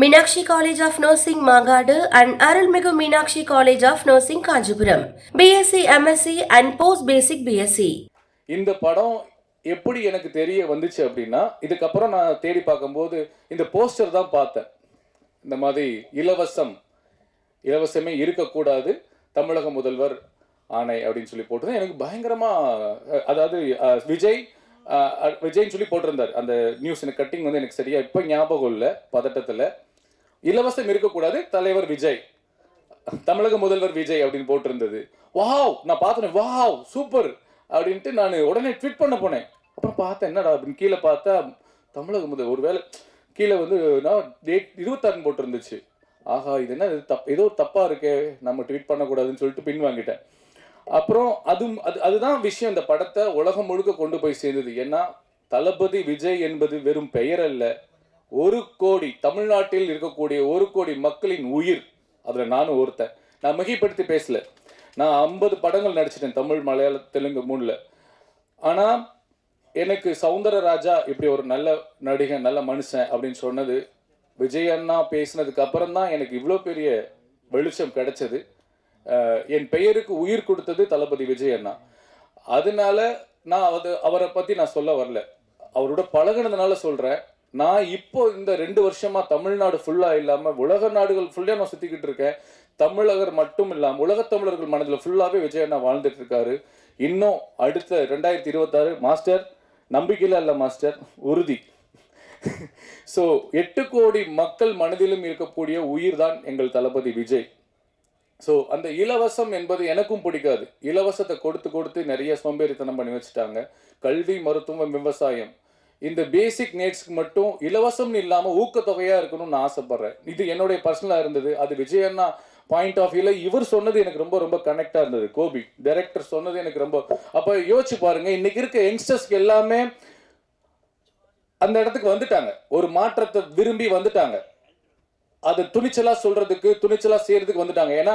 Meenakshi college of nursing Mangadu and அருள்மிகு Meenakshi college of nursing Kanchipuram. BSc MSc and post basic BSc இந்த படம் எப்படி எனக்கு தெரிய வந்துச்சு அப்படின்னா இதுக்கப்புறம் நான் தேடி பார்க்கும்போது இந்த போஸ்டர் தான் பார்த்தேன். இந்த மாதிரி இலவசம் இலவசமே இருக்கக்கூடாது தமிழக முதல்வர் ஆணை அப்படின்னு சொல்லி போட்டிருந்தேன். எனக்கு பயங்கரமா அதாவது விஜய் விஜய்னு விஜய்ன்னு சொல்லி போட்டிருந்தார். அந்த நியூஸ் எனக்கு கட்டிங் வந்து எனக்கு சரியா இப்போ ஞாபகம் இல்லை பதட்டத்தில். இலவசம் இருக்கக்கூடாது தலைவர் விஜய். தமிழக முதல்வர் விஜய் அப்படின்னு போட்டிருந்தது. வாவ் நான் பார்த்தேன் வாவ் சூப்பர் அப்படின்ட்டு நான் உடனே ட்வீட் பண்ண போனேன். அப்புறம் பார்த்தேன் என்னடா அப்படின்னு கீழே பார்த்தா தமிழக முதல் ஒருவேளை கீழே வந்து நான் டேட் இருபத்தாறு போட்டிருந்துச்சு. ஆஹா இது என்ன தப் ஏதோ தப்பாக இருக்கே நம்ம ட்வீட் பண்ணக்கூடாதுன்னு சொல்லிட்டு பின் வாங்கிட்டேன். அப்புறம் அது அது அதுதான் விஷயம் இந்த படத்தை உலகம் முழுக்க கொண்டு போய் சேர்ந்தது. ஏன்னா தளபதி விஜய் என்பது வெறும் பெயர் அல்ல ஒரு கோடி தமிழ்நாட்டில் இருக்கக்கூடிய ஒரு கோடி மக்களின் உயிர். அதில் நானும் ஒருத்தன். நான் மிகைப்படுத்தி பேசல. நான் ஐம்பது படங்கள் நடிச்சிட்டேன் தமிழ் மலையாள தெலுங்கு மூணில். ஆனால் எனக்கு சௌந்தரராஜா இப்படி ஒரு நல்ல நடிகன் நல்ல மனுஷன் அப்படின்னு சொன்னது விஜய் அண்ணா பேசினதுக்கு அப்புறம் தான் எனக்கு இவ்வளோ பெரிய வெளிச்சம் கிடைச்சது. என் பெயருக்கு உயிர் கொடுத்தது தளபதி விஜய் அண்ணா. அதனால நான் அது அவரை பற்றி நான் சொல்ல வரல. அவரோட பழகுனதுனால சொல்கிறேன் நான் இப்போ இந்த ரெண்டு வருஷமா தமிழ்நாடு ஃபுல்லா இல்லாம உலக நாடுகள் ஃபுல்லா நான் சுத்திக்கிட்டு இருக்கேன். தமிழகர் மட்டும் இல்லாம உலக தமிழர்கள் மனதில் ஃபுல்லாவே விஜய் அண்ணா வாழ்ந்துட்டு இருக்காரு. இன்னும் அடுத்த ரெண்டாயிரத்தி இருபத்தாறு மாஸ்டர் நம்பிக்கையில இல்ல மாஸ்டர் உறுதி. ஸோ எட்டு கோடி மக்கள் மனதிலும் இருக்கக்கூடிய உயிர் தான் எங்கள் தளபதி விஜய். ஸோ அந்த இலவசம் என்பது எனக்கும் பிடிக்காது. இலவசத்தை கொடுத்து கொடுத்து நிறைய சோம்பேறித்தனம் பண்ணி வச்சுட்டாங்க. கல்வி மருத்துவம் விவசாயம். இந்த பேசிக் நீட்ஸ்க்கு மட்டும் இலவசம்னு இல்லாமல் ஊக்கத்தொகையா இருக்கணும்னு நான் ஆசைப்படுறேன். இது என்னுடைய பர்சனலாக இருந்தது. அது விஜயன்னா பாயிண்ட் ஆஃப் வியூல இவர் சொன்னது எனக்கு ரொம்ப ரொம்ப கனெக்டாக இருந்தது. கோபி டைரக்டர் சொன்னது எனக்கு ரொம்ப. அப்போ யோசிச்சு பாருங்க இன்னைக்கு இருக்க யங்ஸ்டர்ஸ்க்கு எல்லாமே அந்த இடத்துக்கு வந்துட்டாங்க. ஒரு மாற்றத்தை விரும்பி வந்துட்டாங்க. அது துணிச்சலா சொல்றதுக்கு துணிச்சலா செய்யறதுக்கு வந்துட்டாங்க. ஏன்னா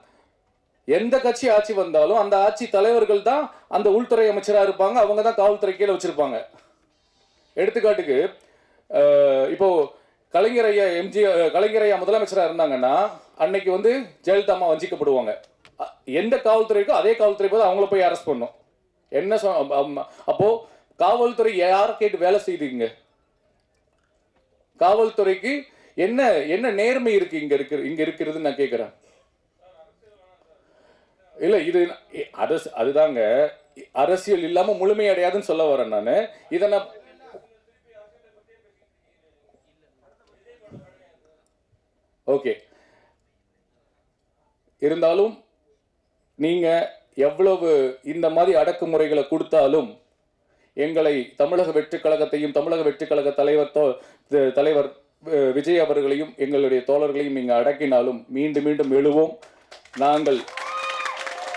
எந்த கட்சி ஆட்சி வந்தாலும் அந்த ஆட்சி தலைவர்கள் தான் அந்த உள்துறை அமைச்சராக இருப்பாங்க அவங்க தான் காவல்துறை கீழே வச்சிருப்பாங்க. எடுத்துக்காட்டுக்கு இப்போ கலைஞர் ஐயா எம்ஜி கலைஞர் ஐயா முதலமைச்சராக இருந்தாங்கன்னா அன்னைக்கு வந்து ஜெயலலிதா அம்மா வஞ்சிக்கப்படுவாங்க. அ- எந்த காவல்துறைக்கோ அதே காவல்துறை போது அவங்கள போய் அரெஸ்ட் பண்ணும். என்ன சொ அப்போ காவல்துறை யாரை கேட்டு வேலை செய்துங்க? காவல்துறைக்கு என்ன என்ன நேர்மை இருக்கு இங்க இருக்கு இங்க இருக்கிறதுன்னு நான் கேட்கிறேன் இல்லை இது அரசு அதுதாங்க. அரசியல் இல்லாமல் முழுமையடையாதுன்னு சொல்ல வரேன் நான். இதை நான் ஓகே. இருந்தாலும் நீங்கள் எவ்வளவு இந்த மாதிரி அடக்குமுறைகளை கொடுத்தாலும் எங்களை தமிழக வெற்றிக் கழகத்தையும் தமிழக வெற்றிக் கழக தலைவர் தோ- த- தலைவர் விஜய் அவர்களையும் எங்களுடைய தோழர்களையும் நீங்கள் அடக்கினாலும் மீண்டும் மீண்டும் எழுவோம். நாங்கள்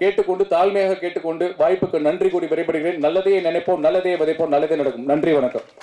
கேட்டுக்கொண்டு தாழ்மையாக கேட்டுக்கொண்டு வாய்ப்புக்கு நன்றி கூறி விரைபடுகிறேன் நல்லதையே நினைப்போம் நல்லதையே விதைப்போம் நல்லதே நடக்கும். நன்றி வணக்கம்.